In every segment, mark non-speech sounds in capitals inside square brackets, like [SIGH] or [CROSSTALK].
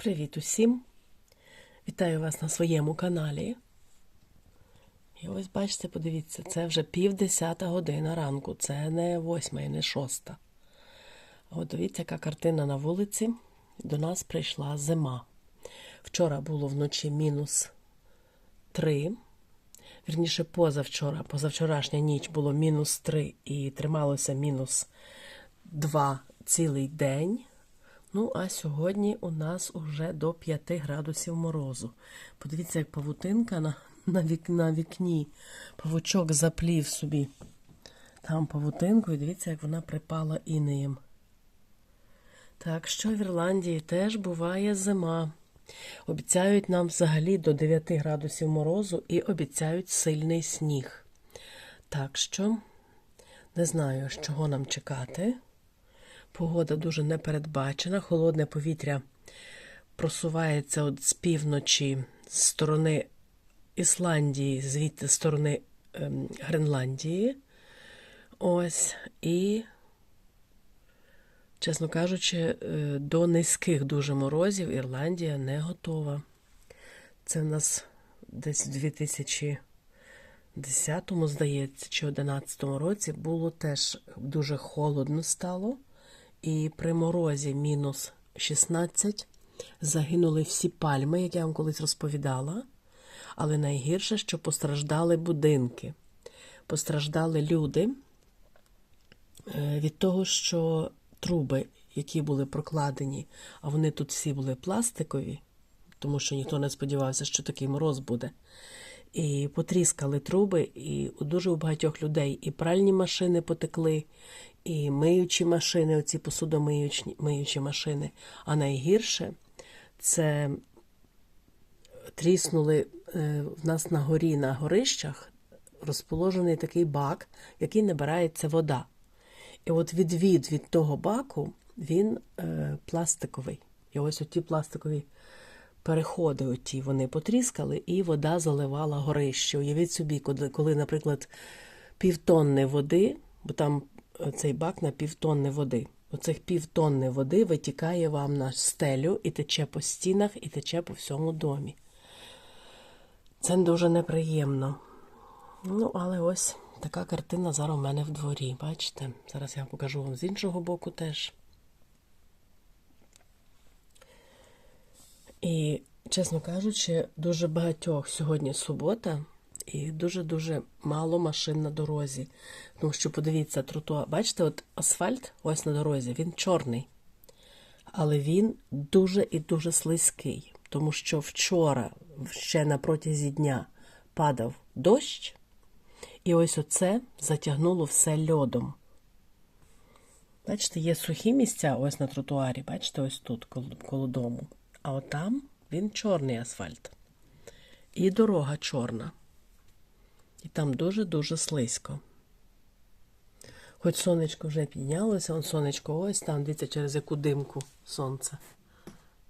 Привіт усім! Вітаю вас на своєму каналі. І ось бачите, подивіться, це вже пів десята година ранку, це не восьма і не шоста. От дивіться, яка картина на вулиці. До нас прийшла зима. Вчора було вночі мінус 3. Вірніше, позавчора, позавчорашня ніч було мінус 3 і трималося мінус 2 цілий день. Ну, а сьогодні у нас уже до 5 градусів морозу. Подивіться, як павутинка на, на, вік, на вікні. Павучок заплів собі там павутинку, і дивіться, як вона припала інеєм. Так що в Ірландії теж буває зима. Обіцяють нам взагалі до 9 градусів морозу і обіцяють сильний сніг. Так що не знаю, з чого нам чекати. Погода дуже непередбачена, холодне повітря просувається от з півночі, з сторони Ісландії, звідти з сторони ем, Гренландії. Ось, і, чесно кажучи, е, до низьких дуже морозів Ірландія не готова. Це в нас десь в 2010, здається, чи 2011 році було теж дуже холодно стало. І при морозі мінус 16 загинули всі пальми, як я вам колись розповідала. Але найгірше, що постраждали будинки. Постраждали люди е, від того, що труби, які були прокладені, а вони тут всі були пластикові, тому що ніхто не сподівався, що такий мороз буде. І потріскали труби, і у дуже у багатьох людей і пральні машини потекли, і миючі машини, оці посудомиючі миючі машини. А найгірше це тріснули е, в нас на горі, на горищах, розположений такий бак, який набирається вода. І от відвід від того баку він е, пластиковий. І ось оті пластикові переходи, оті вони потріскали, і вода заливала горище. Уявіть собі, коли, коли, наприклад, півтонни води, бо там цей бак на півтонни води. Оцих півтонни води витікає вам на стелю і тече по стінах, і тече по всьому домі. Це дуже неприємно. Ну, але ось така картина зараз у мене в дворі. Бачите? Зараз я покажу вам з іншого боку теж. І, чесно кажучи, дуже багатьох сьогодні субота і дуже-дуже мало машин на дорозі. Тому що, подивіться, тротуар. Бачите, от асфальт ось на дорозі, він чорний. Але він дуже і дуже слизький. Тому що вчора, ще на протязі дня, падав дощ, і ось оце затягнуло все льодом. Бачите, є сухі місця ось на тротуарі, бачите, ось тут, коло, коло дому. А от там він чорний асфальт. І дорога чорна. І там дуже-дуже слизько. Хоч сонечко вже піднялося, он сонечко ось там, дивіться, через яку димку сонце.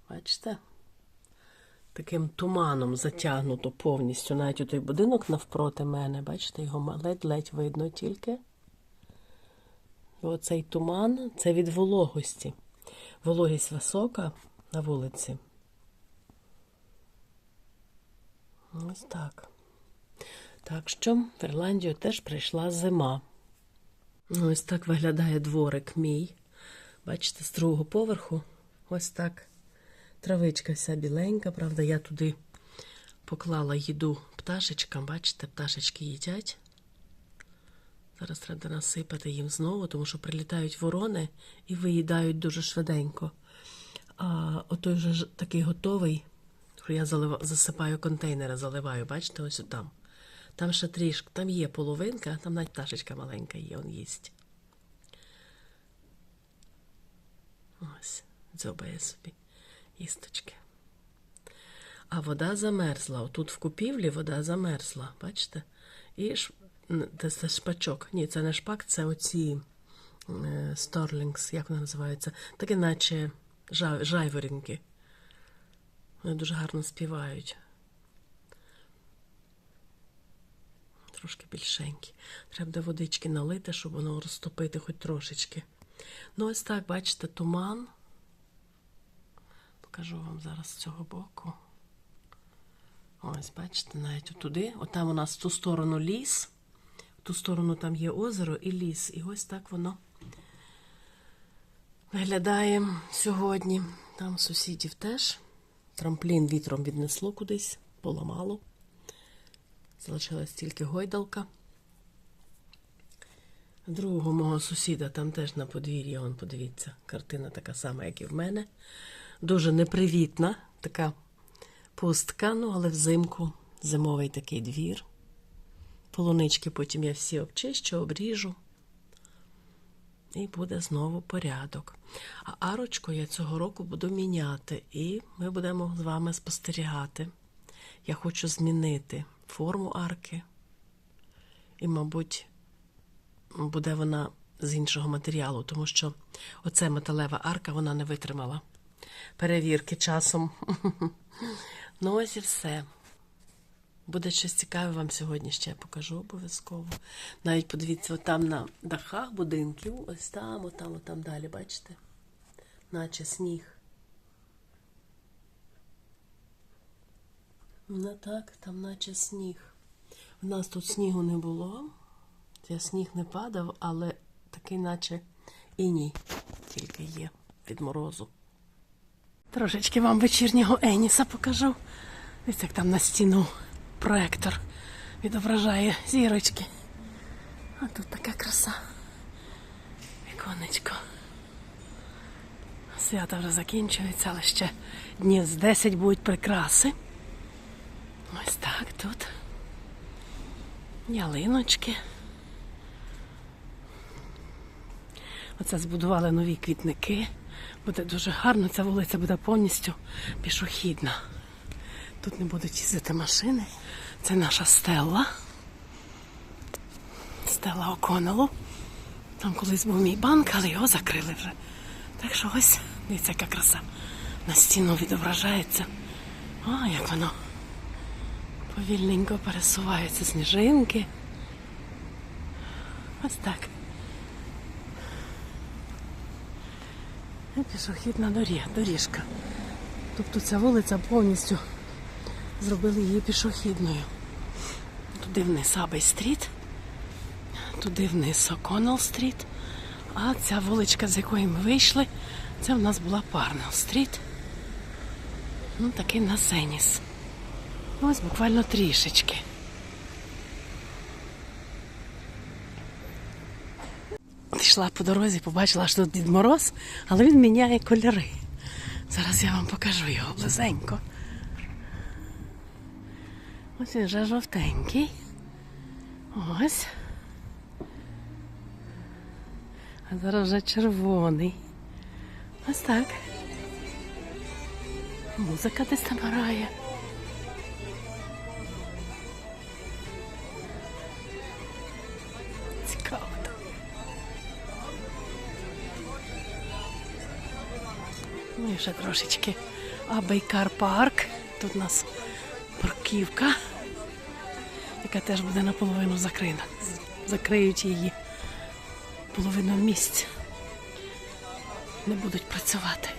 Бачите? Таким туманом затягнуто повністю. Навіть той будинок навпроти мене, бачите, його ледь-ледь видно тільки. І оцей туман це від вологості. Вологість висока на вулиці. Ось так. Так що в Ірландію теж прийшла зима. Ось так виглядає дворик мій. Бачите, з другого поверху ось так. Травичка вся біленька, правда, я туди поклала їду пташечкам. Бачите, пташечки їдять. Зараз треба насипати їм знову, тому що прилітають ворони і виїдають дуже швиденько. А отой вже такий готовий, я залив... засипаю контейнери, заливаю, бачите, ось там. Там ще трішки, там є половинка, там навіть пташечка маленька є, он їсть. Ось, дзьобає собі їсточки. А вода замерзла. Отут в купівлі вода замерзла, бачите? І ш... це шпачок. Ні, це не шпак, це оці сторлінгс, як вони називаються, таке наче жай... жайворінки. Вони дуже гарно співають. Трошки більшенькі. Треба буде водички налити, щоб воно розтопити хоч трошечки. Ну, ось так, бачите, туман. покажу вам зараз з цього боку. Ось, бачите, навіть туди. Отам у нас в ту сторону ліс, в ту сторону там є озеро і ліс. І ось так воно виглядає сьогодні. Там сусідів теж. Трамплін вітром віднесло кудись, поламало. Залишилась тільки гойдалка. Другого мого сусіда там теж на подвір'ї, он подивіться, картина така сама, як і в мене. Дуже непривітна, така пустка, ну але взимку зимовий такий двір. Полунички потім я всі обчищу, обріжу. І буде знову порядок. А арочку я цього року буду міняти, і ми будемо з вами спостерігати. Я хочу змінити форму арки. І, мабуть, буде вона з іншого матеріалу, тому що оце металева арка вона не витримала перевірки часом. [LAUGHS] Ну, ось і все. Буде щось цікаве вам сьогодні ще покажу обов'язково. Навіть подивіться, отам на дахах будинків, ось там, отам, отам далі, бачите? Наче сніг. Ну так, там наче сніг. У нас тут снігу не було. Я сніг не падав, але такий, наче іній тільки є від морозу. Трошечки вам вечірнього Еніса покажу. Ось як там на стіну проектор відображає зірочки. А тут така краса. Віконечко. Свята вже закінчується, але ще днів з 10 будуть прикраси. Ось так тут. Ялиночки. Оце збудували нові квітники. Буде дуже гарно, ця вулиця буде повністю пішохідна. Тут не будуть їздити машини. Це наша стела. Стела Оконелу. Там колись був мій банк, але його закрили вже. Так що ось, дивіться, яка краса. На стіну відображається. О, як воно повільненько пересуваються сніжинки. Ось так. Пішохідна доріжка. Тобто ця вулиця повністю зробили її пішохідною. Туди вниз Абей стріт, туди вниз Оконнелл стріт, а ця вуличка, з якої ми вийшли, це в нас була Парнелл стріт. Ну, такий на Сеніс. Ось буквально трішечки. Йшла по дорозі, побачила, що тут Дід Мороз, але він міняє кольори. Зараз я вам покажу його близенько. Ось він вже жовтенький. Ось. А зараз вже червоний. Ось так. Музика десь там грає. Цікаво. Ну і ще трошечки. А Бейкар парк. Тут у нас парківка, яка теж буде наполовину закрита. Закриють її половину місць. Не будуть працювати.